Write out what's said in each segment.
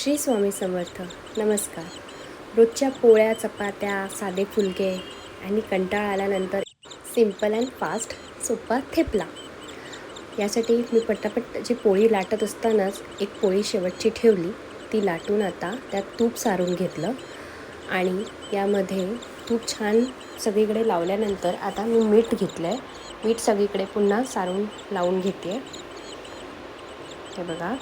श्री स्वामी समर्थ. नमस्कार. रोजच्या पोळ्या चपात्या साधे फुलके आणि कंटाळा आल्यानंतर सिंपल अँड फास्ट सोपा थेपला. यासाठी मी पटापट जी पोळी लाटत असतानाच एक पोळी शेवटची ठेवली. ती लाटून आता त्यात तूप सारून घेतलं आणि यामध्ये तूप छान सगळीकडे लावल्यानंतर आता मी मीठ घेतलं आहे मीठ सगळीकडे पुन्हा सारून लावून घेते हे बघा.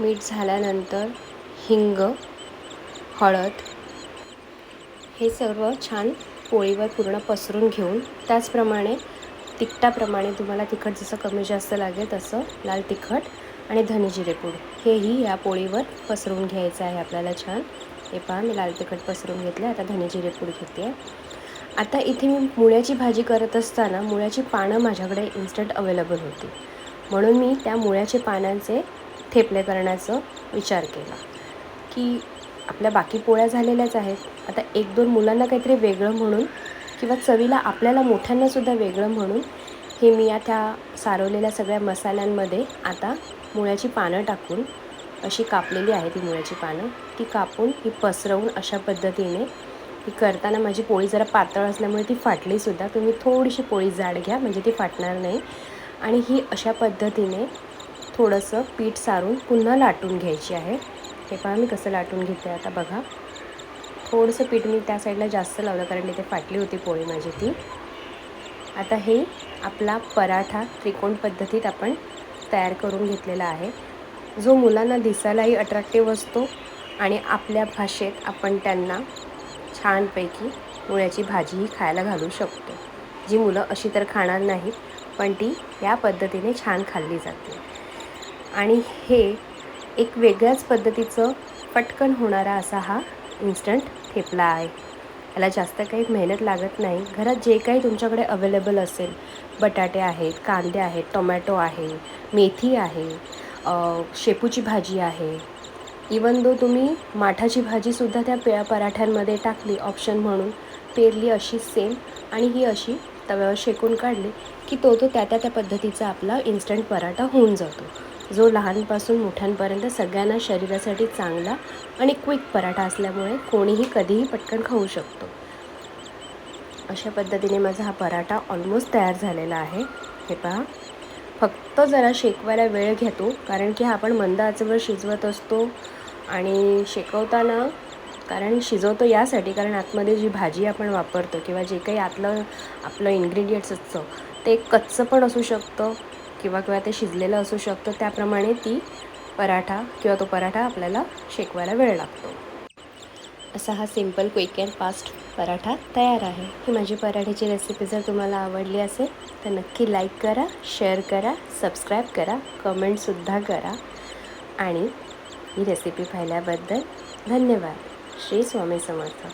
मीठ झाल्यानंतर हिंग हळद हे सर्व छान पोळीवर पूर्ण पसरून घेऊन त्याचप्रमाणे तिखटाप्रमाणे तुम्हाला तिखट जसं कमी जास्त लागेल तसं लाल तिखट आणि धने हेही या पोळीवर पसरून घ्यायचं आहे आपल्याला छान. हे पहा मी लाल तिखट पसरून घेतलं आता धने जिरे घेते. आता इथे मी मुळ्याची भाजी करत असताना मुळ्याची पानं माझ्याकडे इन्स्टंट अवेलेबल होती. म्हणून मी त्या मुळ्याचे पानांचे थेपले करण्याचं विचार केला की आपल्या बाकी पोळ्या झालेल्याच आहेत. आता एक दोन मुलांना काहीतरी वेगळं म्हणून किंवा चवीला आपल्याला मोठ्यांनासुद्धा वेगळं म्हणून हे मी या त्या सारवलेल्या सगळ्या मसाल्यांमध्ये आता मुळ्याची पानं टाकून अशी कापलेली आहे ती मुळ्याची पानं. ती कापून ही पसरवून अशा पद्धतीने ही करताना माझी पोळी जरा पातळ असल्यामुळे ती फाटलीसुद्धा तुम्ही थोडीशी पोळी जाड घ्या म्हणजे ती फाटणार नाही. आणि ही अशा पद्धतीने थोडंसं पीठ सारून पुन्हा लाटून घ्यायची आहे. हे पहा मी कसं लाटून घेते आता बघा. थोडंसं पीठ मी त्या साईडला जास्त लावलं कारण इथे फाटली होती पोळी माझी ती. आता हे आपला पराठा त्रिकोण पद्धतीत आपण तयार करून घेतलेला आहे. जो मुलांना दिसायलाही अट्रॅक्टिव्ह असतो आणि आपल्या भाषेत आपण त्यांना छानपैकी मुळ्याची भाजीही खायला घालू शकतो. जी मुलं अशी तर खाणार नाहीत पण ती या पद्धतीने छान खाल्ली जाते. आणि हे एक वेगळ्याच पद्धतीचं पटकन होणारा असा हा इन्स्टंट थेपला आहे. याला जास्त काही मेहनत लागत नाही. घरात जे काही तुमच्याकडे अवेलेबल असेल बटाटे आहेत कांदे आहेत टोमॅटो आहे मेथी आहे शेपूची भाजी आहे. इवन दो तुम्ही माठाची भाजीसुद्धा त्या पे पराठ्यांमध्ये टाकली ऑप्शन म्हणून पेरली अशी सेम आणि ही अशी तव्यावर शेकून काढली की तो तो त्या त्या त्या पद्धतीचा आपला इन्स्टंट पराठा होऊन जातो. जो लहानपासून मोठ्यांपर्यंत सगळ्यांना शरीरासाठी चांगला आणि क्विक पराठा असल्यामुळे कोणीही कधीही पटकन खाऊ शकतो. अशा पद्धतीने माझा हा पराठा ऑलमोस्ट तयार झालेला आहे. हे पहा. फक्त जरा शेकवायला वेळ घेतो कारण की हा आपण मंद आचेवर शिजवत असतो आणि शेकवताना कारण शिजवतो यासाठी कारण आतमध्ये जी भाजी आपण वापरतो किंवा जे काही आतलं आपलं इन्ग्रेडियंट्स असतं ते कच्चं पण असू शकतं. किंवा किंवा ते शिजलेलं असू शकतं त्याप्रमाणे ती पराठा किंवा तो पराठा आपल्याला शेकवायला वेळ लागतो. असा हा simple quick and fast paratha तयार आहे. ही माझी पराठ्याची रेसिपी जर तुम्हाला आवडली असेल तर नक्की लाईक करा शेअर करा सबस्क्राईब करा कमेंटसुद्धा करा. आणि ही रेसिपी पाहिल्याबद्दल धन्यवाद. श्री स्वामी समर्थ.